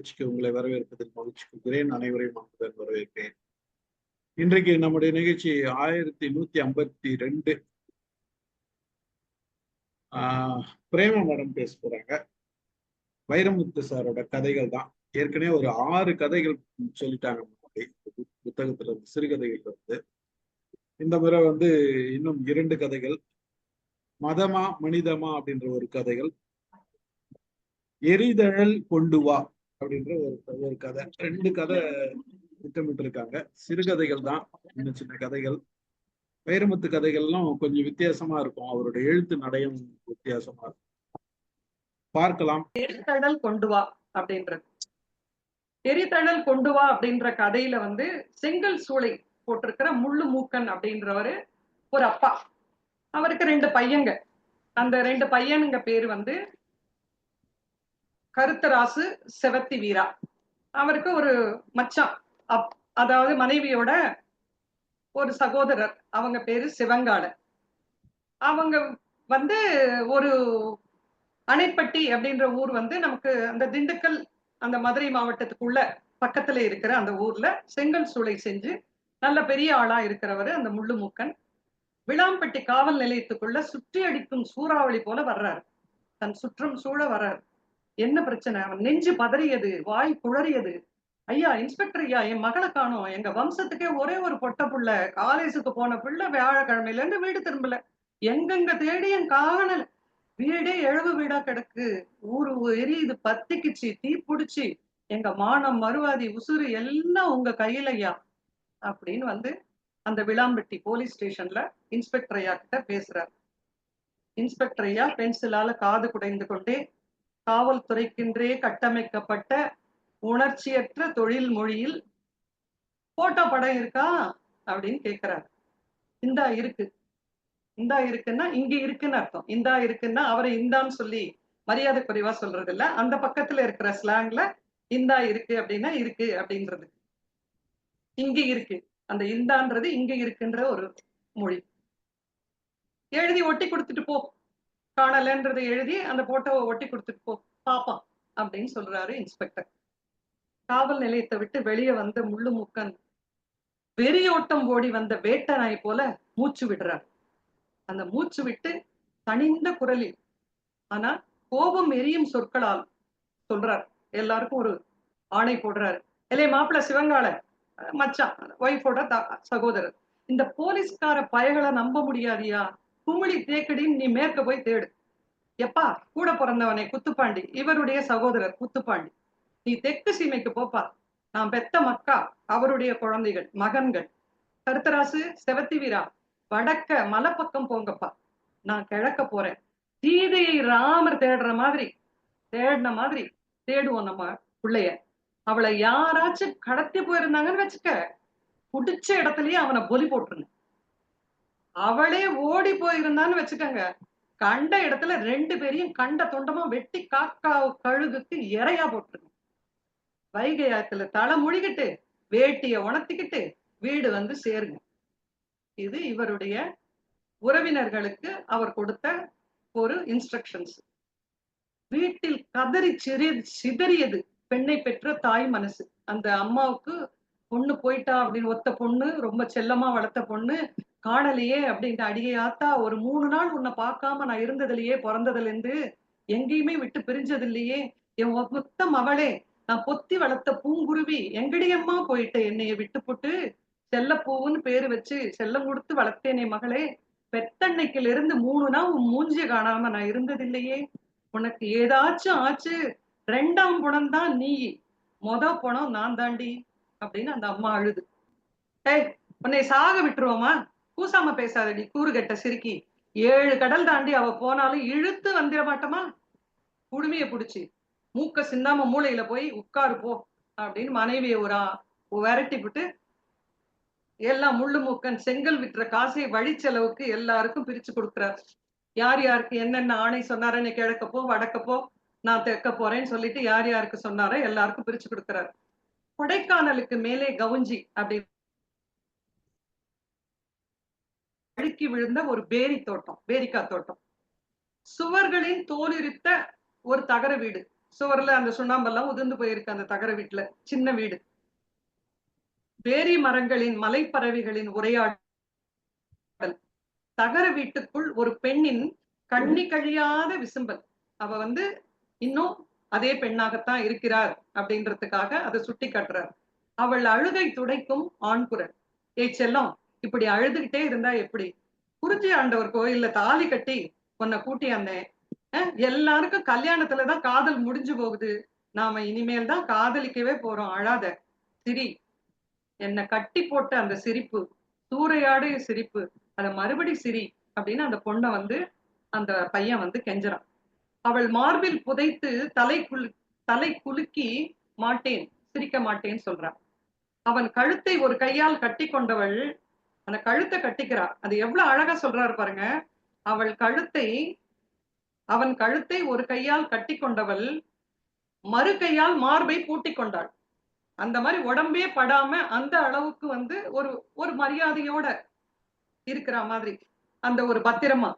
நிகழ்ச்சிக்கு உங்களை வரவேற்பதில் மகிழ்ச்சி கொள்கிறேன் அனைவரையும் அன்புடன் வரவேற்பேன் இன்றைக்கு நம்முடைய நிகழ்ச்சி ஆயிரத்தி நூத்தி ஐம்பத்தி ரெண்டு. பிரேம மேடம் பேச போறாங்க. வைரமுத்து சாரோட கதைகள் தான். ஏற்கனவே ஒரு ஆறு கதைகள் சொல்லிட்டாங்க முன்னாடி. புத்தகத்துல இருந்து சிறுகதைகள் இருந்து. இந்த முறை வந்து இன்னும் இரண்டு கதைகள். மதமா மனிதமா அப்படின்ற ஒரு கதைகள். எரிதழல் கொண்டு வா. அப்படின்ற ஒரு ஒரு கதை. ரெண்டு கதை திட்டமிட்டு இருக்காங்க சிறுகதைகள் தான் சின்ன சின்ன கதைகள். வைரமுத்து கதைகள்லாம் கொஞ்சம் வித்தியாசமா இருக்கும். அவருடைய எழுத்து நடையும் வித்தியாசமா இருக்கும். பார்க்கலாம். எரித்தழல் கொண்டு வா அப்படின்றது. எரித்தழல் கொண்டு வா அப்படின்ற கதையில வந்து செங்கல் சூளை போட்டிருக்கிற முள்ளு மூக்கன் அப்படின்றவரு ஒரு அப்பா. அவருக்கு ரெண்டு பையங்க அந்த ரெண்டு பையனுங்க பேரு வந்து கருத்தராசு செவத்தி வீரா. அவருக்கு ஒரு மச்சான். அப் அதாவது மனைவியோட ஒரு சகோதரர். அவங்க பேரு சிவங்காடு. அவங்க வந்து ஒரு அணைப்பட்டி அப்படின்ற ஊர் வந்து நமக்கு அந்த திண்டுக்கல் அந்த மதுரை மாவட்டத்துக்குள்ள பக்கத்துல இருக்கிற அந்த ஊர்ல செங்கல் சூளை செஞ்சு நல்ல பெரிய ஆளா இருக்கிறவர் அந்த முள்ளுமூக்கன். விளாம்பட்டி காவல் நிலையத்துக்குள்ள சுற்றி அடிக்கும் சூறாவளி போல வர்றாரு. தன் சுற்றம் சூழ வர்றாரு. என்ன பிரச்சனை? அவன் நெஞ்சு பதறியது வாய் குழறியது. ஐயா இன்ஸ்பெக்டர் ஐயா என் மகளை காணும். எங்க வம்சத்துக்கே ஒரே ஒரு பொட்ட புள்ள. காலேஜுக்கு போன பிள்ளை வியாழக்கிழமையில இருந்து வீடு திரும்பல. எங்கெங்க தேடி என் காணல வீடே எழுவு வீடா கிடக்கு. ஊரு எரியுது பத்திக்குச்சு தீ பிடிச்சி. எங்க மானம் மறுவாதி உசுறு எல்லாம் உங்க கையில ஐயா. அப்படின்னு வந்து அந்த விளாம்பட்டி போலீஸ் ஸ்டேஷன்ல இன்ஸ்பெக்டர் ஐயா கிட்ட பேசுறார். இன்ஸ்பெக்டர் ஐயா பென்சிலால காது குடைந்து கொண்டே காவல்துறைக்கென்றே கட்டமைக்கப்பட்ட உணர்ச்சியற்ற தொழில் மொழியில் போட்டோ படம் இருக்கா அப்படின்னு கேக்குறாரு. இந்தா இருக்கு. இந்தா இருக்குன்னா இங்க இருக்குன்னு அர்த்தம். இந்தா இருக்குன்னா அவரை இந்தான்னு சொல்லி மரியாதை குறைவா சொல்றது இல்ல அந்த பக்கத்துல இருக்கிற ஸ்லாங்ல இந்தா இருக்கு அப்படின்னா இருக்கு அப்படின்றது. இங்க இருக்கு. அந்த இந்தான்றது இங்க இருக்குன்ற ஒரு மொழி. எழுதி ஒட்டி கொடுத்துட்டு போ. காணலன்றதை எழுதி அந்த போட்டோவை ஒட்டி கொடுத்துட்டு போ பாப்பான் அப்படின்னு சொல்றாரு இன்ஸ்பெக்டர் காவல் நிலையத்தை விட்டு வெளியே வந்த முள்ளு முக்கன் வெறியோட்டம் ஓடி வந்த வேட்ட நாய் போல மூச்சு விடுறார். அந்த மூச்சு விட்டு தனிந்த குரலில் ஆனா கோபம் எரியும் சொற்களால் சொல்றார். எல்லாருக்கும் ஒரு ஆணை போடுறாரு. இல்லையே மாப்பிள்ள சிவங்கால மச்சான் ஒய்ஃபோட சகோதரர் இந்த போலீஸ்கார பயகளை நம்ப முடியாதியா? குமிழி தேக்கடின்னு நீ மேற்க போய் தேடு. எப்பா கூட பிறந்தவனே குத்துப்பாண்டி இவருடைய சகோதரர் குத்துப்பாண்டி. நீ தெற்கு சீமைக்கு போப்பா. நான் பெத்த மக்கா அவருடைய குழந்தைகள் மகன்கள். கருத்தராசு செவத்தி வீரா வடக்க மலைப்பக்கம் போங்கப்பா. நான் கிழக்க போறேன். சீதையை ராமர் தேடுற மாதிரி தேடின மாதிரி தேடுவோம் நம்ம பிள்ளைய. அவளை யாராச்சும் கடத்தி போயிருந்தாங்கன்னு வச்சுக்க புடிச்ச இடத்துலயே அவனை பொலி போட்டுருங்க. அவளே ஓடி போயிருந்தான்னு வச்சுக்கோங்க. கண்ட இடத்துல ரெண்டு பேரையும் கண்ட தொண்டமா வெட்டி காக்கா கழுகுக்கு இறையா போட்டுருங்க. வைகை ஆத்துல தலை முழுகிட்டு வேட்டிய உணர்த்திக்கிட்டு வீடு வந்து சேருங்க. இது இவருடைய உறவினர்களுக்கு அவர் கொடுத்த ஒரு இன்ஸ்ட்ரக்ஷன்ஸ் வீட்டில் கதறி சிறி சிதறியது பெண்ணை பெற்ற தாய் மனசு. அந்த அம்மாவுக்கு பொண்ணு போயிட்டா அப்படின்னு ஒத்த பொண்ணு ரொம்ப செல்லமா வளர்த்த பொண்ணு காணலையே அப்படின்ட்டு அடியை ஆத்தா ஒரு மூணு நாள் உன்னை பார்க்காம நான் இருந்ததுலயே பிறந்ததுல இருந்து எங்கேயுமே விட்டு பிரிஞ்சது இல்லையே என் மொத்தம் அவளே. நான் பொத்தி வளர்த்த பூங்குருவி எங்கடியம்மா போயிட்ட என்னைய விட்டு போட்டு செல்லப்பூவுன்னு பேரு வச்சு செல்லம் கொடுத்து வளர்த்தேனே மகளே. பெத்தன்னைக்குல இருந்து மூணு நாள் உன் மூஞ்சிய காணாம நான் இருந்ததில்லையே. உனக்கு ஏதாச்சும் ஆச்சு? ரெண்டாம் புணம் தான் நீ. மொத குணம் நான் தாண்டி. அப்படின்னு அந்த அம்மா அழுது. டே உன்னை சாக விட்டுருவோமா? கூசாம பேசாதடி கூறுகட்ட சிரிக்கி ஏழு கடல் தாண்டி அவ போனாலும் இழுத்து வந்துட மாட்டோமா? குடுமைய புடிச்சு. மூக்க சிந்தாம மூளையில போய் உட்காரு போ அப்படின்னு மனைவியை ஒரு விரட்டி விட்டு எல்லாம் முள்ளு மூக்கன் செங்கல் விற்ற காசை வழி செலவுக்கு எல்லாருக்கும் பிரிச்சு கொடுக்குறார். யார் யாருக்கு என்னென்ன ஆணை சொன்னாரன்னு கிழக்கப்போ வடக்கப்போ நான் தெற்க போறேன்னு சொல்லிட்டு யார் யாருக்கு சொன்னாரோ எல்லாருக்கும் பிரிச்சு கொடுக்குறாரு. கொடைக்கானலுக்கு மேலே கவுஞ்சி அப்படி அழுக்கி விழுந்த ஒரு பேரி தோட்டம் பேரிக்காய் தோட்டம். சுவர்களின் தோலுரித்த ஒரு தகர வீடு. சுவர்ல அந்த சுண்ணாம்பெல்லாம் உதிர்ந்து போயிருக்கு அந்த தகர வீட்டுல சின்ன வீடு. பேரி மரங்களின் மலைப்பறவைகளின் உரையாடல். தகர வீட்டுக்குள் ஒரு பெண்ணின் கண்ணி கழியாத விசும்பல். அவ வந்து இன்னும் அதே பெண்ணாகத்தான் இருக்கிறார் அப்படின்றதுக்காக அதை சுட்டி காட்டுறார் அவள் அழுகை துடைக்கும் ஆண் குரல் ஏய் செல்லம் இப்படி அழுதுகிட்டே இருந்தா எப்படி? குறிஞ்சி ஆண்டவர் கோயில்ல தாலி கட்டி உன்னை கூட்டியாந்தேன் அஹ் எல்லாருக்கும் கல்யாணத்துலதான் காதல் முடிஞ்சு போகுது. நாம இனிமேல் தான் காதலிக்கவே போறோம். அழாத. சிரி. என்னை கட்டி போட்ட அந்த சிரிப்பு சூறையாடு சிரிப்பு அத மறுபடி சிரி அப்படின்னு அந்த பொண்ணை வந்து அந்த பையன் வந்து கெஞ்சறான். அவள் மார்பில் புதைத்து தலை குலு தலை குலுக்கி மாட்டேன் சிரிக்க மாட்டேன்னு சொல்றான். அவன் கழுத்தை ஒரு கையால் கட்டி கொண்டவள் அந்த கழுத்தை கட்டிக்கிறா. அது எவ்வளவு அழகா சொல்றாரு பாருங்க. அவள் கழுத்தை அவன் கழுத்தை ஒரு கையால் கட்டி கொண்டவள் மறு கையால் மார்பை பூட்டி கொண்டாள். அந்த மாதிரி உடம்பே படாம அந்த அளவுக்கு வந்து ஒரு ஒரு மரியாதையோட இருக்கிற மாதிரி. அந்த ஒரு பத்திரமா.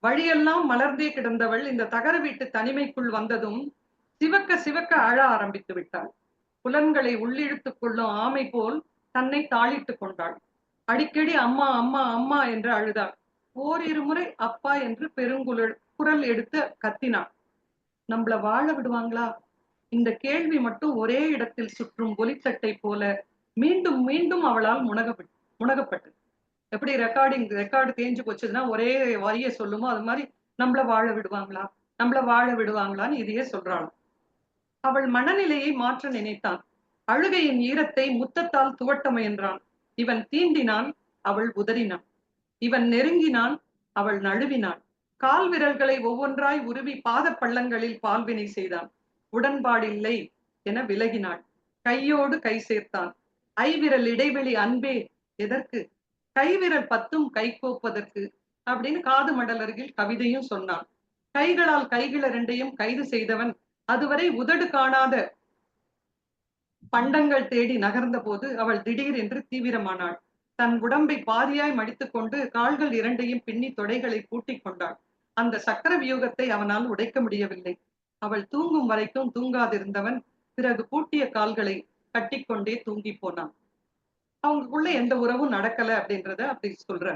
வழியெல்லாம் மலர்ந்தே கிடந்தவள் இந்த தகர வீட்டு தனிமைக்குள் வந்ததும் சிவக்க சிவக்க அழ ஆரம்பித்து விட்டாள். புலன்களை உள்ளிழுத்துக் கொள்ளும் ஆமை போல் தன்னை தாளிட்டு கொண்டாள். அடிக்கடி அம்மா அம்மா அம்மா என்று அழுதாள். ஓரிரு முறை அப்பா என்று பெருங்குழல் குரல் எடுத்து கத்தினாள் நம்மள வாழ விடுவாங்களா? இந்த கேள்வி மட்டும் ஒரே இடத்தில் சுற்றும் ஒலித்தட்டை போல மீண்டும் மீண்டும் அவளால் முனகப்பட்டு முனகப்பட்டது. எப்படி ரெக்கார்டிங் ரெக்கார்டு தேஞ்சு போச்சுன்னா ஒரே வரிய சொல்லுமோ? அது மாதிரி நம்மள வாழ விடுவாங்களா? நம்மள வாழ விடுவாங்களான்னு இதையே சொல்றாளாம். அவள் மனநிலையை மாற்ற நினைத்தான். அழுகையின் ஈரத்தை முத்தத்தால் துவட்ட முயன்றான். இவன் தீண்டினான் அவள் உதறினான் இவன் நெருங்கினான் அவள் நழுவினான் கால் விரல்களை ஒவ்வொன்றாய் உருவி பாத பள்ளங்களில் பால்வினை செய்தான். உடன்பாடில்லை என விலகினாள். கையோடு கை சேர்த்தான். ஐவிரல் இடைவெளி அன்பே எதற்கு? கைவிரல் பத்தும் கை கோப்பதற்கு அப்படின்னு காது மடல் அருகில் கவிதையும் சொன்னான். கைகளால் கைகள் இரண்டையும் கைது செய்தவன் அதுவரை உதடு காணாத பண்டங்கள் தேடி நகர்ந்த போது அவள் திடீர் என்று தீவிரமானாள். தன் உடம்பை பாதியாய் மடித்துக் கொண்டு கால்கள் இரண்டையும் பின்னி தொடைகளை பூட்டிக் கொண்டாள். அந்த சக்கர வியூகத்தை அவனால் உடைக்க முடியவில்லை. அவள் தூங்கும் வரைக்கும் தூங்காதிருந்தவன் பிறகு பூட்டிய கால்களை கட்டிக்கொண்டே தூங்கி போனான். அவங்களுக்குள்ள எந்த உறவும் நடக்கல அப்படின்றத அப்படி சொல்ற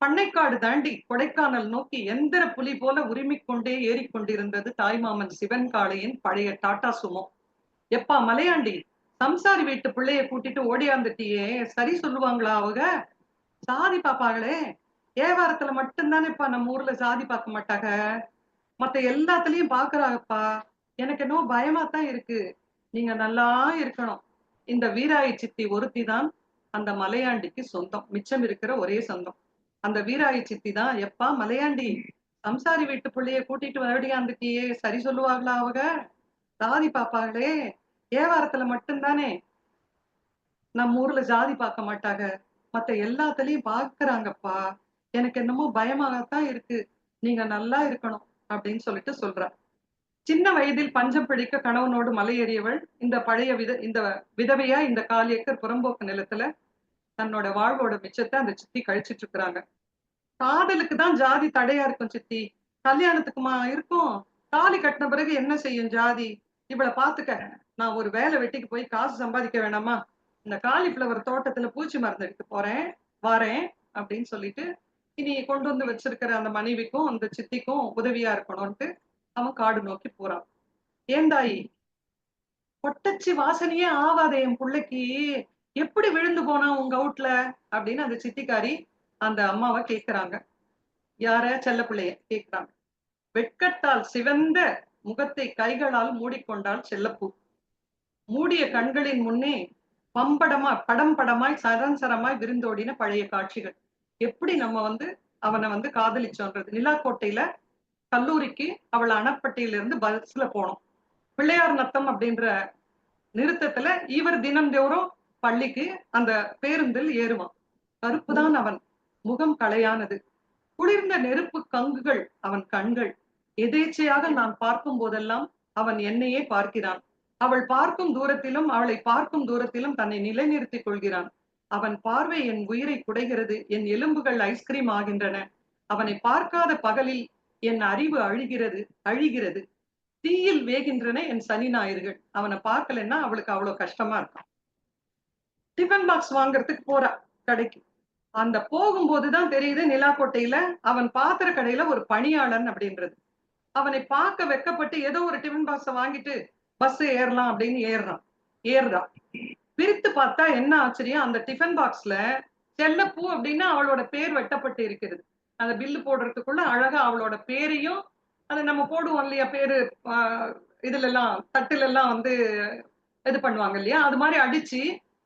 பண்ணைக்காடு தாண்டி கொடைக்கானல் நோக்கி எந்திர புலி போல உரிமை கொண்டே ஏறிக்கொண்டிருந்தது தாய்மாமன் சிவன் காளையின் பழைய டாடா சுமோ. எப்பா மலையாண்டி சம்சாரி வீட்டு பிள்ளைய கூட்டிட்டு ஓடியாந்துட்டியே சரி சொல்லுவாங்களா அவங்க? சாதி பாப்பாங்களே. ஏவாரத்துல மட்டும்தானேப்பா நம்ம ஊர்ல சாதி பார்க்க மாட்டாங்க. மத்த எல்லாத்துலயும் பாக்குறாங்கப்பா. எனக்கு என்னவோ பயமா தான் இருக்கு. நீங்க நல்லா இருக்கணும். இந்த வீராயி சித்தி ஒருத்தி தான் அந்த மலையாண்டிக்கு சொந்தம். மிச்சம் இருக்கிற ஒரே சொந்தம். அந்த வீராயி சித்தி தான் எப்பா மலையாண்டி சம்சாரி வீட்டு பிள்ளைய கூட்டிட்டு வரடியாந்துட்டியே சரி சொல்லுவாங்களா அவங்க? சாதி பாப்பாங்களே. ஏவாரத்துல மட்டும்தானே நம்ம ஊர்ல ஜாதி பார்க்க மாட்டாங்க. மத்த எல்லாத்துலயும் பாக்குறாங்கப்பா எனக்கு என்னமோ பயமாகத்தான் இருக்கு. நீங்க நல்லா இருக்கணும் அப்படின்னு சொல்லிட்டு சொல்றா. சின்ன வயதில் பஞ்சம் பிடிக்க கணவனோடு மலையேறியவள் இந்த பழைய வித இந்த விதவையா இந்த கால் ஏக்கர் புறம்போக்கு நிலத்துல தன்னோட வாழ்வோட மிச்சத்தை அந்த சித்தி கழிச்சிட்டு இருக்கிறாங்க. காதலுக்கு தான் ஜாதி தடையா இருக்கும் சித்தி. கல்யாணத்துக்குமா இருக்கும்? தாலி கட்டின பிறகு என்ன செய்யும் ஜாதி? இவளை பாத்துக்க நான் ஒரு வேலை வெட்டிக்கு போய் காசு சம்பாதிக்க வேணாமா? இந்த காலிஃபிளவர் தோட்டத்துல பூச்சி மருந்து எடுத்து போறேன் வரேன் அப்படின்னு சொல்லிட்டு இனி கொண்டு வந்து வச்சிருக்கிற அந்த மனைவிக்கும் அந்த சித்திக்கும் உதவியா இருக்கணும்ட்டு அவன் காடு நோக்கி போறான். ஏந்தாயி பொட்டச்சி வாசனையே ஆவாதே என் பிள்ளைக்கு. எப்படி விழுந்து போனா உங்க அவுட்ல அப்படின்னு அந்த சித்திக்காரி அந்த அம்மாவை கேக்குறாங்க. யார? செல்ல பிள்ளைய கேக்குறாங்க. வெட்கத்தால் சிவந்த முகத்தை கைகளால் மூடிக்கொண்டால் செல்லப்பூ. மூடிய கண்களின் முன்னே பம்படமா படம் படமாய் சரம் சரமாய் விருந்தோடின பழைய காட்சிகள். எப்படி நம்ம வந்து அவனை வந்து காதலிச்சோன்றது. நிலாக்கோட்டையில கல்லூரிக்கு அவள் அணப்பட்டியிலிருந்து பஸ்ல போனோம். பிள்ளையார் நத்தம் அப்படின்ற நிறுத்தத்துல இவர் தினந்தோறும் பள்ளிக்கு அந்த பேருந்தில் ஏறுவான். கருப்புதான் அவன். முகம் களையானது. குளிர்ந்த நெருப்பு கங்குகள் அவன் கண்கள். எதேச்சையாக நான் பார்க்கும் போதெல்லாம் அவன் என்னையே பார்க்கிறான். அவள் பார்க்கும் தூரத்திலும் அவளை பார்க்கும் தூரத்திலும் தன்னை நிலைநிறுத்திக் கொள்கிறான். அவன் பார்வை என் உயிரை குடைகிறது என் எலும்புகள் ஐஸ்கிரீம் ஆகின்றன. அவனை பார்க்காத பகலில் என் அறிவு அழுகிறது அழிகிறது. தீயில் வேகின்றன என் சனி ஞாயிறுகள். அவனை பார்க்கலன்னா அவளுக்கு அவ்வளவு கஷ்டமா இருக்கும். டிஃபன் பாக்ஸ் வாங்குறதுக்கு போறா கடைக்கு. அந்த போகும்போதுதான் தெரியுது நிலாக்கோட்டையில அவன் பாத்திர கடையில ஒரு பணியாளன் அப்படின்றது. அவனை பார்க்க வெக்கப்பட்டு ஏதோ ஒரு டிஃபன் பாக்ஸ வாங்கிட்டு பஸ் ஏறலாம் அப்படின்னு ஏறுறான். ஏறுறான். பிரித்து பார்த்தா என்ன ஆச்சரியம்? அந்த டிஃபன் பாக்ஸ்ல செல்லப்பூ அப்படின்னு அவளோட பேர் வெட்டப்பட்டு இருக்கிறது. அந்த பில்லு போடுறதுக்குள்ள அழகா அவளோட பேரையும் அதை நம்ம போடுவோம் இல்லையா பேரு ஆஹ் இதுல எல்லாம் தட்டுல எல்லாம் வந்து இது பண்ணுவாங்க இல்லையா? அது மாதிரி அடிச்சு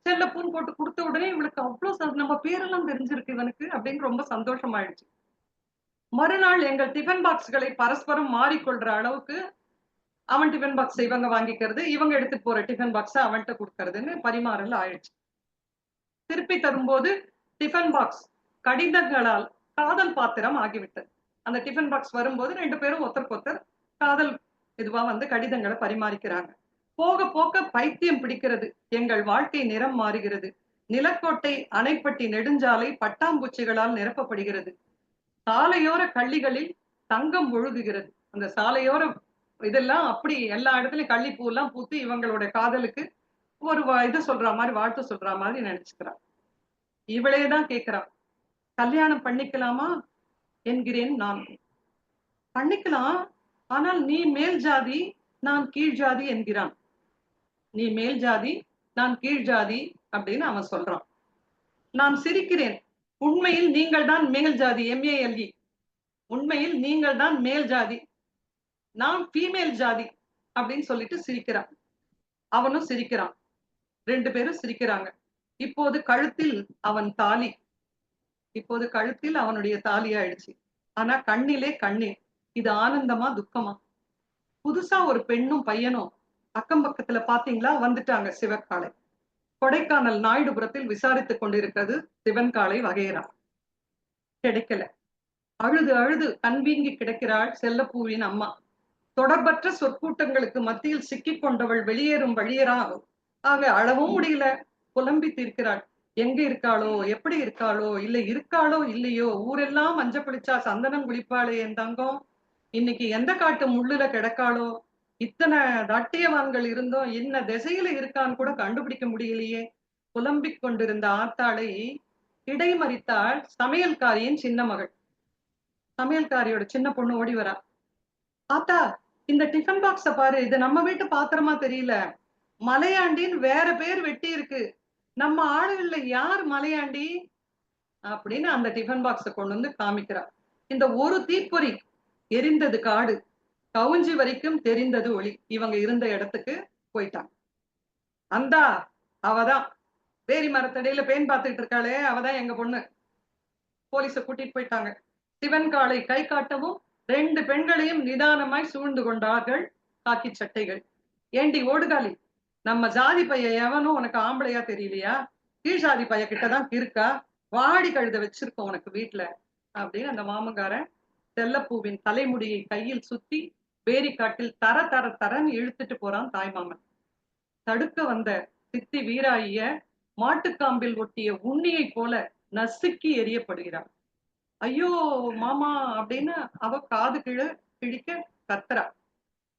செல்லப்பூன்னு போட்டு கொடுத்த உடனே இவளுக்கு அவ்வளவு நம்ம பேரெல்லாம் தெரிஞ்சிருக்கு இவனுக்கு அப்படின்னு ரொம்ப சந்தோஷமாயிடுச்சு. மறுநாள் எங்கள் டிஃபன் பாக்ஸ்களை பரஸ்பரம் மாறிக்கொள்ற அளவுக்கு அவன் டிஃபன் பாக்ஸ் இவங்க வாங்கிக்கிறது இவங்க எடுத்துட்டு போற டிஃபன் பாக்ஸ் அவன்கிட்ட கொடுக்கறதுன்னு பரிமாறல் ஆயிடுச்சு. திருப்பி தரும்போது டிஃபன் பாக்ஸ் கடிதங்களால் காதல் பாத்திரம் ஆகிவிட்டது. அந்த டிஃபன் பாக்ஸ் வரும்போது ரெண்டு பேரும் ஒருத்தருக்கு ஒருத்தர் காதல் இதுவா வந்து கடிதங்களை பரிமாறிக்கிறாங்க. போக போக பைத்தியம் பிடிக்கிறது எங்கள் வாழ்க்கை நிறம் மாறுகிறது. நிலக்கோட்டை அணைப்பட்டி நெடுஞ்சாலை பட்டாம்பூச்சிகளால் நிரப்பப்படுகிறது. சாலையோர கள்ளிகளில் தங்கம் ஒழுகுகிறது. அந்த சாலையோர இதெல்லாம் அப்படி எல்லா இடத்துலயும் கள்ளிப்பூ எல்லாம் பூத்து இவங்களோட காதலுக்கு ஒரு வா- இது சொல்ற மாதிரி வாழ்த்து சொல்ற மாதிரி நினைச்சுக்கிறான் இவளே தான் கேக்குறா. கல்யாணம் பண்ணிக்கலாமா என்கிறேன் நான். பண்ணிக்கலாம். ஆனால் நீ மேல் ஜாதி நான் கீழ் ஜாதி என்கிறான். நீ மேல் ஜாதி நான் கீழ் ஜாதி அப்படின்னு அவன் சொல்றான். நான் சிரிக்கிறேன். உண்மையில் நீங்கள் தான் மேல் ஜாதி எம்ஏஎல்இ உண்மையில் நீங்கள் தான் மேல் ஜாதி. நான் ஃபீமேல் ஜாதி அப்படின்னு சொல்லிட்டு சிரிக்கிறான். அவனும் சிரிக்கிறான். ரெண்டு பேரும் சிரிக்கிறாங்க. இப்போது கழுத்தில் அவன் தாலி. இப்போது கழுத்தில் அவனுடைய தாலி ஆயிடுச்சு. ஆனா கண்ணிலே கண்ணீர். இது ஆனந்தமா துக்கமா? புதுசா ஒரு பெண்ணும் பையனும் அக்கம் பக்கத்துல பாத்தீங்களா? வந்துட்டாங்க சிவக்காலை. கொடைக்கானல் நாயுடுபுரத்தில் விசாரித்துக் கொண்டிருக்கிறது சிவன்காலை வகையறா. கிடைக்கல. அழுது அழுது கண்வீங்கி கிடக்கிறாள் செல்லப்பூவின் அம்மா. தொடர்பற்ற சொற்கூட்டங்களுக்கு மத்தியில் சிக்கிக் கொண்டவள் வெளியேறும் வழியரா ஆக அழவும் முடியல. புலம்பி தீர்க்கிறாள். எங்க இருக்காளோ? எப்படி இருக்காளோ? இல்ல இருக்காளோ? இல்லையோ? ஊரெல்லாம் மஞ்ச குளிச்சா சந்தனம் குளிப்பாளே என் தங்கம் இன்னைக்கு எந்த காட்டு முள்ளுல கிடக்காளோ? இத்தனை தட்டியவான்கள் இருந்தோம். என்ன திசையில இருக்கான்னு கூட கண்டுபிடிக்க முடியலையே. புலம்பிக் கொண்டிருந்த ஆத்தாளை இடைமறித்தாள் சமையல்காரியின் சின்ன மகள். சமையல்காரியோட சின்ன பொண்ணு ஓடி வரா. ஆத்தா இந்த டிஃபன் பாக்ஸ பாரு இது நம்ம வீட்டு பாத்திரமா தெரியல. மலையாண்டின்னு வேற பேர் வெட்டி இருக்கு. நம்ம ஆளுகள்ல யார் மலையாண்டி? அப்படின்னு அந்த டிஃபன் பாக்ஸ கொண்டு வந்து காமிக்கிறா. இந்த ஒரு தீப்பொறி எரிந்தது காடு. கவுஞ்சி வரைக்கும் தெரிந்தது ஒளி. இவங்க இருந்த இடத்துக்கு போயிட்டாங்க. அந்தா அவதான். வேரி மரத்தடியில பேன் பார்த்துட்டு இருக்காளே அவதான் எங்க பொண்ணு. போலீஸ கூட்டிட்டு போயிட்டாங்க. சிவன் காளை கை காட்டவும் ரெண்டு பெண்களையும் நிதானமாய் சூழ்ந்து கொண்டார்கள் காக்கி சட்டைகள். ஏண்டி ஓடுகாலி நம்ம ஜாதி பைய எவனும் உனக்கு ஆம்பளையா தெரியலையா? கீழ்ஜாதி பைய கிட்டதான் இருக்கா? வாடி கழுத வச்சிருக்கோம் உனக்கு வீட்டுல அப்படின்னு அந்த மாமங்காரன் செல்லப்பூவின் தலைமுடியை கையில் சுத்தி வேரிக்காட்டில் தர தர தரன்னு இழுத்துட்டு போறான் தாய்மாமன் தடுக்க வந்த சித்தி வீராயிய மாட்டுக்காம்பில் ஒட்டிய உண்ணியை போல நசுக்கி எரியப்படுகிறாள் ஐயோ மாமா அப்படின்னு அவ காது கிழ கிழிக்க கத்துறா.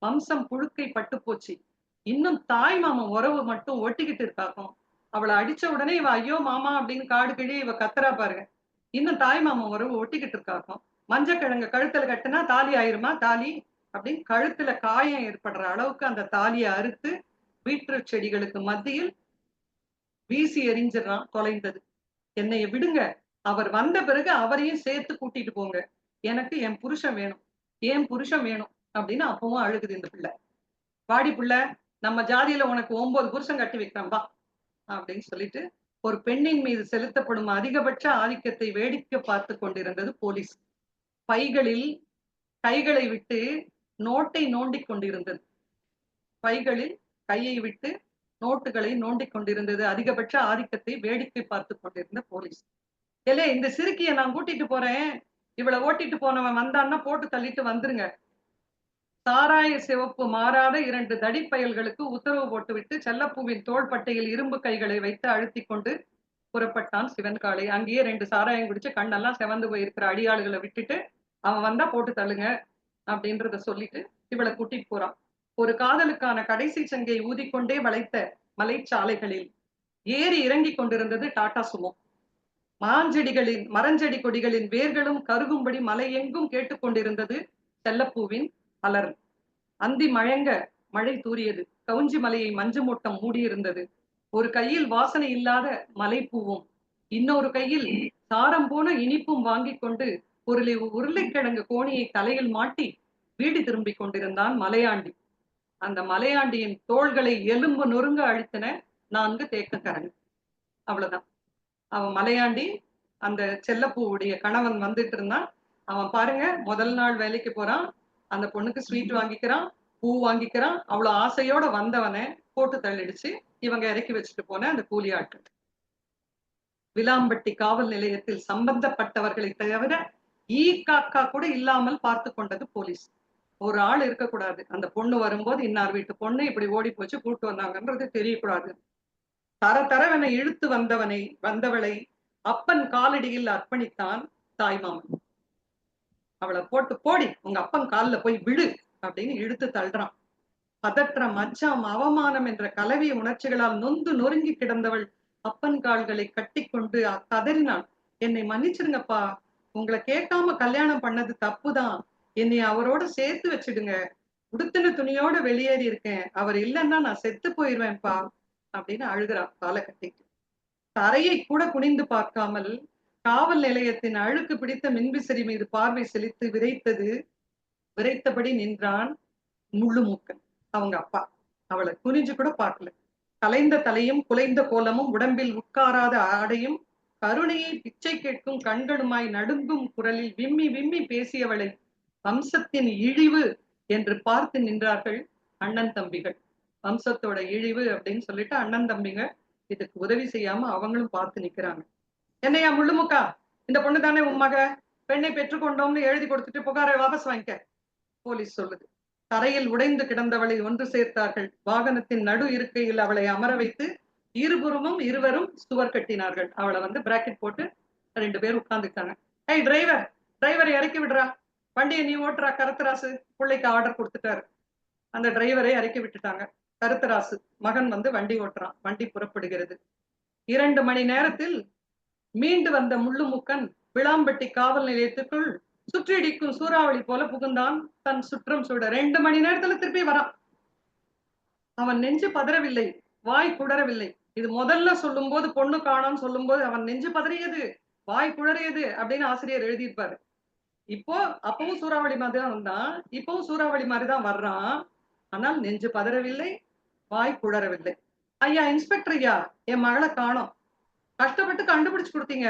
வம்சம் புழுக்கை பட்டு போச்சு. இன்னும் தாய் மாமன் உறவு மட்டும் ஒட்டிக்கிட்டு இருக்காக்கும். அவளை அடிச்ச உடனே இவ ஐயோ மாமா அப்படின்னு காடு கிழி இவ கத்துறா பாருங்க. இன்னும் தாய் மாமன் உறவு ஒட்டிக்கிட்டு இருக்காக்கும். மஞ்சக்கிழங்க கழுத்துல கட்டுனா தாலி ஆயிருமா? தாலி அப்படின்னு கழுத்துல காயம் ஏற்படுற அளவுக்கு அந்த தாலியை அறுத்து பீட்ரூட் செடிகளுக்கு மத்தியில் வீசி எரிஞ்சிடறான் தொலைந்தது. என்னைய விடுங்க அவர் வந்த பிறகு அவரையும் சேர்த்து கூட்டிட்டு போங்க. எனக்கு என் புருஷன் வேணும். என் புருஷன் வேணும்? அப்படின்னு அப்பவும் அழுகுது இந்த பிள்ளை. வாடி பிள்ளை நம்ம ஜாதியில உனக்கு ஒன்பது புருஷன் கட்டி வைக்கிறேன் வா. அப்படின்னு சொல்லிட்டு ஒரு பெண்ணின் மீது செலுத்தப்படும் அதிகபட்ச ஆதிக்கத்தை வேடிக்கை பார்த்து கொண்டிருந்தது போலீஸ். பைகளில் கைகளை விட்டு நோட்டை நோண்டிக் கொண்டிருந்தது. பைகளில் கையை விட்டு நோட்டுகளை நோண்டிக் கொண்டிருந்தது அதிகபட்ச ஆதிக்கத்தை வேடிக்கை பார்த்து கொண்டிருந்த போலீஸ். ஏலே இந்த சிறுக்கிய நான் கூட்டிட்டு போறேன். இவளை ஓட்டிட்டு போனவன் வந்தான்னா போட்டு தள்ளிட்டு வந்துருங்க. சாராய சிவப்பு மாறாத இரண்டு தடிப்பயல்களுக்கு உத்தரவு போட்டுவிட்டு செல்லப்பூவின் தோள்பட்டையில் இரும்பு கைகளை வைத்து அழுத்தி கொண்டு புறப்பட்டான் சிவன் காளை. அங்கேயே ரெண்டு சாராயம் குடிச்சு கண்ணெல்லாம் செவந்து போயிருக்கிற அடியாளுகளை விட்டுட்டு அவன் வந்தா போட்டு தள்ளுங்க அப்படின்றத சொல்லிட்டு இவளை கூட்டிட்டு போறான். ஒரு காதலுக்கான கடைசி சங்கை ஊதிக்கொண்டே வளைத்த மலைச்சாலைகளில் ஏறி இறங்கிக் கொண்டிருந்தது டாடா சுமோ. மாஞ்செடிகளின் மரஞ்செடி கொடிகளின் வேர்களும் கருகும்படி மலை எங்கும் கேட்டுக்கொண்டிருந்தது செல்லப்பூவின் அலர். அந்தி மழங்க மழை தூரியது கவுஞ்சி மலையை மஞ்சு மூட்டம் மூடியிருந்தது. ஒரு கையில் வாசனை இல்லாத மலைப்பூவும் இன்னொரு கையில் சாரம் போன இனிப்பும் வாங்கிக் கொண்டு ஒரு உருளைக்கிழங்கு கோணியை தலையில் மாட்டி வீடு திரும்பிக் கொண்டிருந்தான் மலையாண்டி. அந்த மலையாண்டியின் தோள்களை எலும்பு நொறுங்க அழித்தன நான்கு தேக்கக்கரன் அவ்வளவுதான். அவன் மலையாண்டி அந்த செல்லப்பூவுடைய கணவன் வந்துட்டு இருந்தான். அவன் பாருங்க முதல் நாள் வேலைக்கு போறான். அந்த பொண்ணுக்கு ஸ்வீட் வாங்கிக்கிறான் பூ வாங்கிக்கிறான். அவ்வளவு ஆசையோட வந்தவனை போட்டு தள்ளிடுச்சு. இவங்க இறக்கி வச்சுட்டு போன அந்த கூலி ஆட்கள் விலாம்பட்டி காவல் நிலையத்தில் சம்பந்தப்பட்டவர்களை தவிர ஈ காக்கா கூட இல்லாமல் பார்த்து கொண்டது போலீஸ். ஒரு ஆள் இருக்கக்கூடாது. அந்த பொண்ணு வரும்போது இன்னார் வீட்டு பொண்ணு? இப்படி ஓடி போச்சு கூட்டு வந்தாங்கன்றது தெரியக்கூடாது. தர தரவென இழுத்து வந்தவனை வந்தவளை அப்பன் காலடியில் அர்ப்பணித்தான் தாய்மாமன் அவளை போட்டு போடி உங்க அப்பன் காலில் போய் விழு அப்படின்னு இழுத்து தள்ளுறான். பதற்றம் அச்சம் அவமானம் என்ற கலவி உணர்ச்சிகளால் நொந்து நொறுங்கி கிடந்தவள் அப்பன் கால்களை கட்டி கொண்டு கதறினாள். என்னை மன்னிச்சிருங்கப்பா உங்களை கேட்காம கல்யாணம் பண்ணது தப்புதான். என்னை அவரோட சேர்த்து வச்சிடுங்க. உடுத்தின துணியோட வெளியேறி இருக்கேன். அவர் இல்லைன்னா நான் செத்து போயிருவேன்ப்பா. அப்படின்னு அழுகிறான் காலை கட்டிட்டு தரையை கூட குனிந்து பார்க்காமல் காவல் நிலையத்தின் அழுக்கு பிடித்த மின்விசிறி மீது பார்வை செலுத்து விரைத்தது விரைத்தபடி நின்றான் முள்ளுமூக்கன் அவங்க அப்பா. அவளை குனிஞ்சு கூட பார்க்கல. கலைந்த தலையும் குலைந்த கோலமும் உடம்பில் உட்காராத ஆடையும் கருணையை பிச்சை கேட்கும் கண்களுமாய் நடுங்கும் குரலில் விம்மி விம்மி பேசியவளை வம்சத்தின் இழிவு என்று பார்த்து நின்றார்கள் அண்ணன் தம்பிகள். வம்சத்தோட இழிவு அப்படின்னு சொல்லிட்டு அண்ணன் தம்பிங்க இதுக்கு உதவி செய்யாம அவங்களும் பார்த்து நிக்கிறாங்க. என்னையா முள்ளுமுக்கா? இந்த பொண்ணு தானே உம்மக பெண்ணை பெற்றுக்கொண்டோம்னு எழுதி கொடுத்துட்டு புகாரை வாபஸ் வாங்கிக்க. போலீஸ் சொல்லுது. தரையில் உடைந்து கிடந்தவளை ஒன்று சேர்த்தார்கள். வாகனத்தின் நடு இருக்கையில் அவளை அமர வைத்து இருபுறமும் இருவரும் சுவர் கட்டினார்கள். அவளை வந்து பிராக்கெட் போட்டு ரெண்டு பேர் உட்கார்ந்துட்டாங்க ஏய் டிரைவர் டிரைவரை இறக்கி விடுறா. வண்டியை நீ ஓட்டுறா கருத்தராசு பிள்ளைக்கு ஆர்டர் கொடுத்துட்டாரு. அந்த டிரைவரை இறக்கி விட்டுட்டாங்க. கருத்தராசு மகன் வந்து வண்டி ஓட்டுறான். வண்டி புறப்படுகிறது. இரண்டு மணி நேரத்தில் மீண்டு வந்த முள்ளுமுக்கன் விளாம்பட்டி காவல் நிலையத்துக்குள் சுற்றிடிக்கும் சூறாவளி போல புகுந்தான். தன் சுற்றம் சுட ரெண்டு மணி நேரத்துல திருப்பி வரான். அவன் நெஞ்சு பதறவில்லை. வாய் குடரவில்லை இது முதல்ல சொல்லும் போது பொண்ணு காணோம்னு சொல்லும் போது அவன் நெஞ்சு பதறியது. வாய் குழறியது அப்படின்னு ஆசிரியர் எழுதியிருப்பாரு. இப்போ அப்பவும் சூறாவளி மாதிரி தான் வந்தான். இப்பவும் சூறாவளி மாதிரி தான் வர்றான். ஆனால் நெஞ்சு பதறவில்லை. வாய் குழறவில்லை ஐயா இன்ஸ்பெக்டர் ஐயா என் மகளை காணோம். கஷ்டப்பட்டு கண்டுபிடிச்சு கொடுத்தீங்க.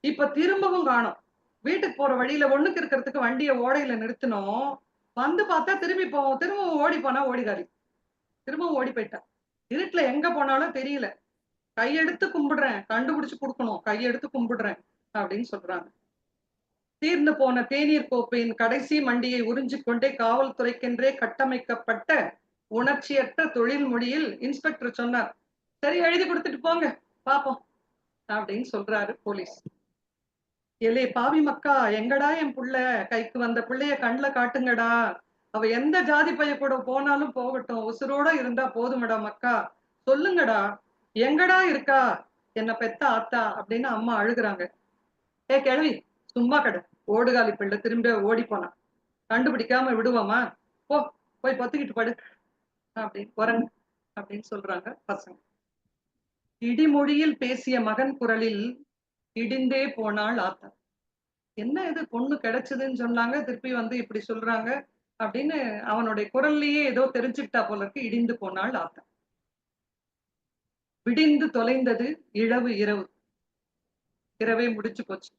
இப்ப திரும்பவும் காணோம். வீட்டுக்கு போற வழியில ஒண்ணுக்கு இருக்கிறதுக்கு வண்டியை ஓடையில நிறுத்தினோம். வந்து பார்த்தா திரும்பி போவோம் திரும்பவும் ஓடி போனா ஓடிகாரி திரும்பவும் ஓடி போயிட்டா. இருட்டுல எங்க போனாலும் தெரியல. கையெடுத்து கும்பிடுறேன். கண்டுபிடிச்சு கொடுக்கணும். கையெடுத்து கும்பிடுறேன் அப்படின்னு சொல்றாங்க. தீர்ந்து போன தேநீர் கோப்பையின் கடைசி மண்டியை உறிஞ்சு கொண்டே காவல்துறைக்கென்றே கட்டமைக்கப்பட்ட உணர்ச்சியற்ற தொழில் மொழியில் இன்ஸ்பெக்டர் சொன்னார். சரி எழுதி கொடுத்துட்டு போங்க. பாப்போம். அப்படின்னு சொல்றாரு போலீஸ். எலே பாவி மக்கா எங்கடா என் புள்ள? கைக்கு வந்த பிள்ளைய கண்ணுல காட்டுங்கடா. அவ எந்த ஜாதி பைய கூட போனாலும் போகட்டும். உசுரோட இருந்தா போதுமடா மக்கா. சொல்லுங்கடா. எங்கடா இருக்கா? என்ன பெத்த ஆத்தா அப்படின்னு அம்மா அழுகுறாங்க. ஏ கிழவி சும்மா கடை. ஓடுகாலி பிள்ளை திரும்ப ஓடி போனான் கண்டுபிடிக்காம விடுவோமா? போ போய் பத்துக்கிட்டு படு. அப்படின்னு குரங்கு அப்படின்னு சொல்றாங்க பசங்க. இடிமொழியில் பேசிய மகன் குரலில் இடிந்தே போனாள் ஆத்தா. என்ன இது? பொண்ணு கிடைச்சதுன்னு சொன்னாங்க திருப்பி வந்து இப்படி சொல்றாங்க அப்படின்னு அவனுடைய குரல்லையே ஏதோ தெரிஞ்சுக்கிட்டா போல இருக்கு இடிந்து போனாள் ஆத்தா. விடிந்து தொலைந்தது இழவு இரவு. இரவே முடிச்சு போச்சு.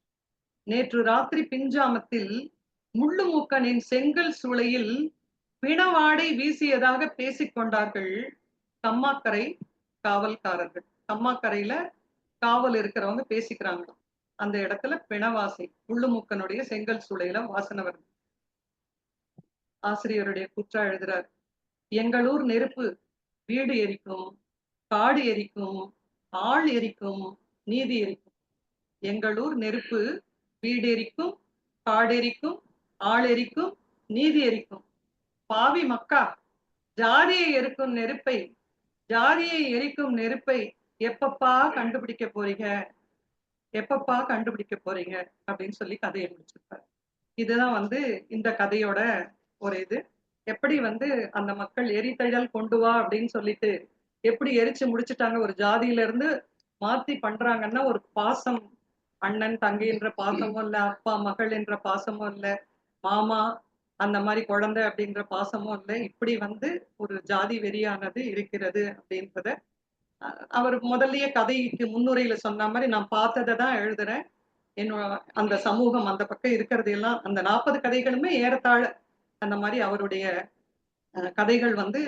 நேற்று ராத்திரி பிஞ்சாமத்தில் முள்ளுமூக்கனின் செங்கல் சூளையில் பிணவாடை வீசியதாக பேசிக்கொண்டார்கள் கம்மாக்கரை காவல்காரர்கள். கம்மாக்கரையில காவல் இருக்கிறவங்க பேசிக்கிறாங்க. அந்த இடத்துல பிணவாசை உள்ளுமுக்கனுடைய செங்கல் சூளையில வாசனை வருது ஆசிரியருடைய குற்றா எழுதுறார். எங்களூர் நெருப்பு வீடு எரிக்கும் காடு எரிக்கும் ஆள் எரிக்கும் நீதி எரிக்கும். எங்களூர் நெருப்பு வீடு எரிக்கும் காடு எரிக்கும் ஆள் எரிக்கும் நீதி எரிக்கும். பாவி மக்கா ஜாதியை எரிக்கும் நெருப்பை ஜாதியை எரிக்கும் நெருப்பை எப்பப்பா கண்டுபிடிக்க போறீங்க? எப்பப்பா கண்டுபிடிக்க போறீங்க? அப்படின்னு சொல்லி கதையை முடிச்சிருப்பாரு. இதுதான் வந்து இந்த கதையோட ஒரு இது. எப்படி வந்து அந்த மக்கள் எரித்தழல் கொண்டு வா அப்படின்னு சொல்லிட்டு எப்படி எரிச்சு முடிச்சிட்டாங்க? ஒரு ஜாதியில இருந்து மாத்தி பண்றாங்கன்னா ஒரு பாசம் அண்ணன் தங்கை என்ற பாசமும் இல்ல அப்பா மகள் என்ற பாசமும் இல்ல மாமா அந்த மாதிரி குழந்தை அப்படின்ற பாசமும் இல்லை. இப்படி வந்து ஒரு ஜாதி வெறியானது இருக்கிறது அப்படின்றத அவர் முதல்லயே கதைக்கு முன்னுரையில சொன்ன மாதிரி நான் பார்த்ததை தான் எழுதுறேன். என்னோட அந்த சமூகம் அந்த பக்கம் இருக்கிறது எல்லாம் அந்த நாற்பது கதைகளுமே ஏறத்தாழ அந்த மாதிரி அவருடைய அஹ், கதைகள் வந்து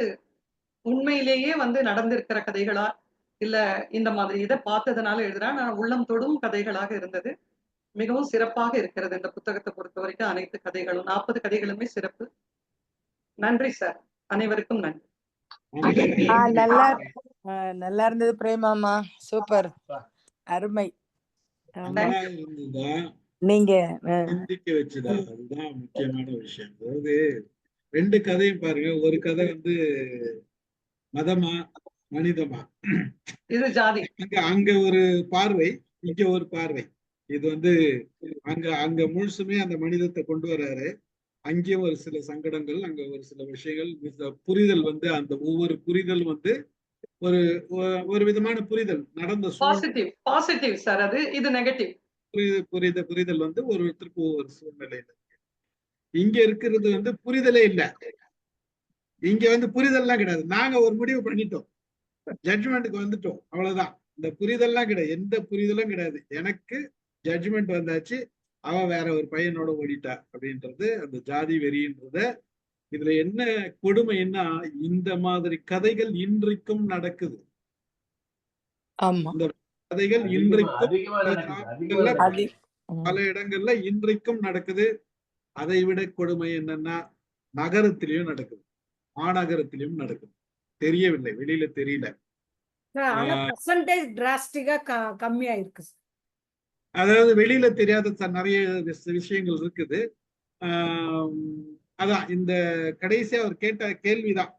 உண்மையிலேயே வந்து நடந்திருக்கிற கதைகளா இல்ல இந்த மாதிரி இதை பார்த்ததுனால எழுதுறேன். நான் உள்ளம் தொடும் கதைகளாக இருந்தது. மிகவும் சிறப்பாக இருக்கிறது இந்த புத்தகத்தை பொறுத்த வரைக்கும் அனைத்து கதைகளும் நாற்பது கதைகளுமே சிறப்பு. நன்றி சார் அனைவருக்கும் நன்றி. ஆ, நல்லா நல்லா இருந்தது பிரேமாமா சூப்பர். அருமை. நீங்க சிந்திக்க வச்சுதா அதுதான் முக்கியமான விஷயம். அதாவது ரெண்டு கதையும் பாருங்க. ஒரு கதை வந்து மதமா மனிதமா? இது ஜாதி. அங்க அங்க ஒரு பார்வை இங்க ஒரு பார்வை. இது வந்து அங்க அங்க முழுசுமே அந்த மனிதத்தை கொண்டு வர்றாரு அங்கேயும் ஒரு சில சங்கடங்கள் அங்க ஒரு சில விஷயங்கள் புரிதல் வந்து அந்த ஒவ்வொரு புரிதல் வந்து ஒரு ஒரு விதமான புரிதல் நடந்த பாசிட்டிவ் பாசிட்டிவ் சார் அது இது நெகட்டிவ் புரித புரித புரிதல் வந்து ஒரு ஒருத்தருக்கு ஒவ்வொரு சூழ்நிலையில. இங்க இருக்கிறது வந்து புரிதலே இல்ல. இங்க வந்து புரிதல்லாம் கிடையாது. நாங்க ஒரு முடிவு பண்ணிட்டோம். ஜட்ஜ்மெண்ட்டுக்கு வந்துட்டோம். அவ்வளவுதான். இந்த புரிதல்லாம் கிடையாது. எந்த புரிதலும் கிடையாது. எனக்கு ஜட்ஜ்மெண்ட் வந்தாச்சு. அவ வேற ஒரு பையனோட ஓடிட்டா அப்படின்றது அந்த ஜாதி வெறின்றத இதுல என்ன கொடுமைன்னா இந்த மாதிரி கதைகள் இன்றைக்கும் நடக்குது. ஆமா. கதைகள் இன்றைக்கும் பல இடங்கள்ல இன்றைக்கும் நடக்குது. அதை விட கொடுமை என்னன்னா நகரத்திலயும் நடக்குது. மாநகரத்திலயும் நடக்குது. தெரியவில்லை. வெளியில தெரியல. ஆனா ஆஹ் அதாவது வெளியில தெரியாத நிறைய விஷயங்கள் இருக்குது. ஆஹ் அதான் இந்த கடைசியா அவர் கேட்ட கேள்விதான்.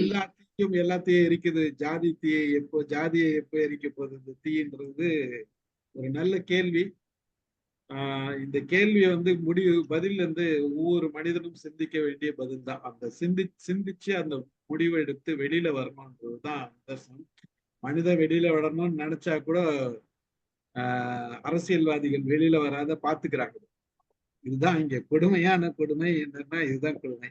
எல்லாத்தையும் எல்லாத்தையும் எரிக்குது. ஜாதி தீயை எப்போ ஜாதியை எப்போ எரிக்க போகுது? இந்த தீன்றது ஒரு நல்ல கேள்வி. ஆஹ் இந்த கேள்வியை வந்து முடிவு பதில் வந்து ஒவ்வொரு மனிதனும் சிந்திக்க வேண்டிய பதில் தான் அந்த சிந்தி சிந்திச்சு அந்த முடிவை எடுத்து வெளியில வரணும்ன்றதுதான் நிதர்சனம் மனித வெளியில வரணும்னு நினைச்சா கூட ஆஹ் அரசியல்வாதிகள் வெளியில வராத பாத்துக்கிறாங்க. இதுதான் இங்க கொடுமையான கொடுமை என்னன்னா இதுதான் கொடுமை.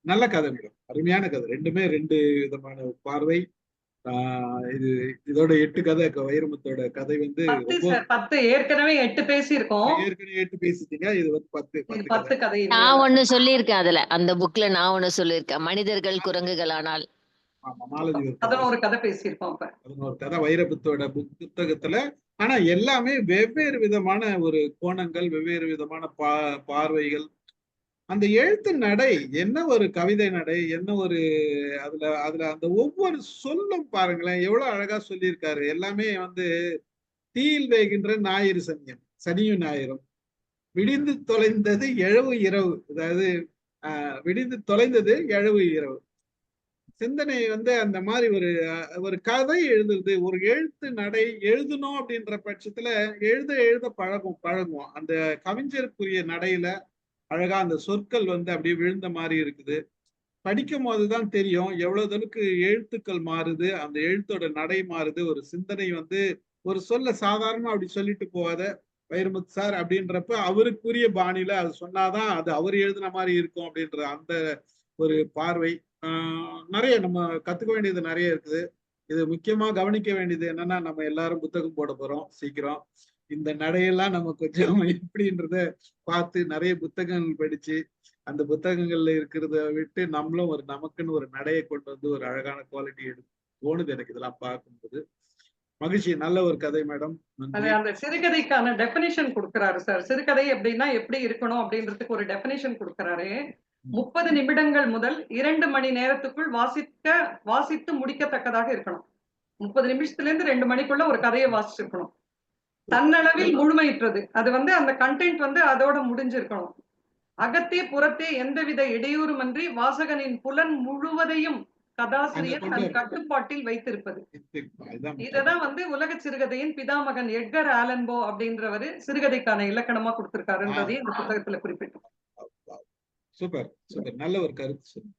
நல்ல கதை மேடம். அருமையான கதை. ரெண்டுமே ரெண்டு விதமான பார்வை. ஆஹ் இது இதோட எட்டு கதை வைரமுத்தோட கதை வந்து பத்து ஏற்கனவே எட்டு பேசியிருக்கோம். ஏற்கனவே எட்டு பேசிட்டீங்க. இது வந்து பத்து பத்து கதை. நான் ஒண்ணு சொல்லியிருக்கேன் அதுல. அந்த புக்ல நான் ஒண்ணு சொல்லியிருக்கேன். மனிதர்கள் குரங்குகளானால். ஆமா மாலதி ஒரு கதை. பேசியிருக்கோம் இப்ப. பதினோரு கதை. வைரமுத்தோட புக் புத்தகத்துல ஆனா எல்லாமே வெவ்வேறு விதமான ஒரு கோணங்கள் வெவ்வேறு விதமான பா பார்வைகள். அந்த எழுத்து நடை என்ன ஒரு கவிதை நடை என்ன ஒரு அதுல அதுல அந்த ஒவ்வொரு சொல்லும் பாருங்களேன் எவ்வளவு அழகா சொல்லியிருக்காரு. எல்லாமே வந்து தீயில் வேகின்ற ஞாயிறு சனியம் சனியும் ஞாயிறும். விடிந்து தொலைந்தது எழவு இரவு. அதாவது ஆஹ் விடிந்து தொலைந்தது எழவு இரவு. சிந்தனை வந்து அந்த மாதிரி ஒரு ஒரு கதை எழுதுறது. ஒரு எழுத்து நடை எழுதணும் அப்படின்ற பட்சத்துல எழுத எழுத பழகும் பழகும் அந்த கவிஞருக்குரிய நடையில அழகா அந்த சொற்கள் வந்து அப்படியே விழுந்த மாதிரி இருக்குது. படிக்கும் போதுதான் தெரியும் எவ்வளவு அளவுக்கு எழுத்துக்கள் மாறுது அந்த எழுத்தோட நடை மாறுது. ஒரு சிந்தனை வந்து ஒரு சொல்ல சாதாரணமா அப்படி சொல்லிட்டு போகாத வைரமுத்து சார் அப்படின்றப்ப அவருக்குரிய பாணியில அது சொன்னாதான் அது அவர் எழுதின மாதிரி இருக்கும் அப்படின்ற அந்த ஒரு பார்வை. நிறைய நம்ம கத்துக்க வேண்டியது நிறைய இருக்குது. இது முக்கியமா கவனிக்க வேண்டியது என்னன்னா நம்ம எல்லாரும் புத்தகம் போட போறோம் சீக்கிரம். இந்த நடையெல்லாம் நம்ம கொஞ்சம் எப்படின்றத பார்த்து நிறைய புத்தகங்கள் படிச்சு அந்த புத்தகங்கள்ல இருக்கிறத விட்டு நம்மளும் ஒரு நமக்குன்னு ஒரு நடையை கொண்டு வந்து ஒரு அழகான குவாலிட்டி எடு தோணுது எனக்கு இதெல்லாம் பார்க்கும்போது. மகிழ்ச்சி. நல்ல ஒரு கதை மேடம். அந்த சிறுகதைக்கான டெபினிஷன் கொடுக்கறாரு சார் சிறுகதை அப்படின்னா எப்படி இருக்கணும் அப்படின்றதுக்கு ஒரு டெபினிஷன் கொடுக்கறாரு. முப்பது நிமிடங்கள் முதல் இரண்டு மணி நேரத்துக்குள் வாசிக்க வாசித்து முடிக்கத்தக்கதாக இருக்கணும். முப்பது நிமிஷத்துல இருந்து ரெண்டு மணிக்குள்ள ஒரு கதையை வாசிச்சிருக்கணும். தன்னளவில் முழுமையற்றது. அது வந்து அந்த கண்டென்ட் வந்து அதோட முடிஞ்சிருக்கணும். அகத்தே புறத்தே எந்தவித இடையூறுமின்றி வாசகனின் புலன் முழுவதையும் கதாசிரியர் தன் கட்டுப்பாட்டில் வைத்திருப்பது. இததான் வந்து உலக சிறுகதையின் பிதாமகன் எட்கர் ஆலன்போ அப்படின்றவரு சிறுகதைக்கான இலக்கணமா கொடுத்திருக்காருன்றதையும் இந்த புத்தகத்துல குறிப்பிட்டோம். சூப்பர் சூப்பர் நல்ல ஒரு கருத்து சொன்னீங்க